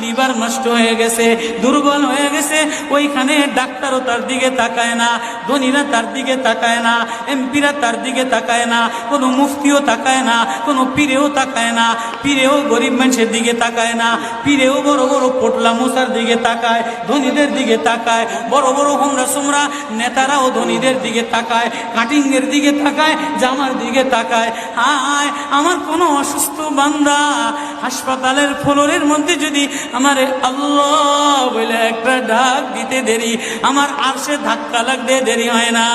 Liver নষ্ট হয়ে গেছে দুর্বল হয়ে গেছে ওইখানে ডাক্তারও তার দিকে তাকায় না। ধনীরা তার দিকে তাকায় না, এমপিরা তার দিকে তাকায় না, কোনো মুফতিও তাকায় না, কোনো পীরেও তাকায় না, পীরেও গরিব মানুষের দিকে তাকায় না, পীরেও বড় বড় পোটলা মশার দিকে তাকায়, ধনীদের দিকে তাকায়, বড় বড় হোমরা সোমরা নেতারাও ধনীদের দিকে তাকায়, কাটিংয়ের দিকে তাকায়, জামার দিকে তাকায় হায় আমার কোনো অসুস্থ বান্দা হাসপাতালের ফ্লোরের মধ্যে যদি আমার আল্লাহ বলে একটা ডাক দিতে দেরি, আমার আরশে ধাক্কা লাগতে দেরি হয় না।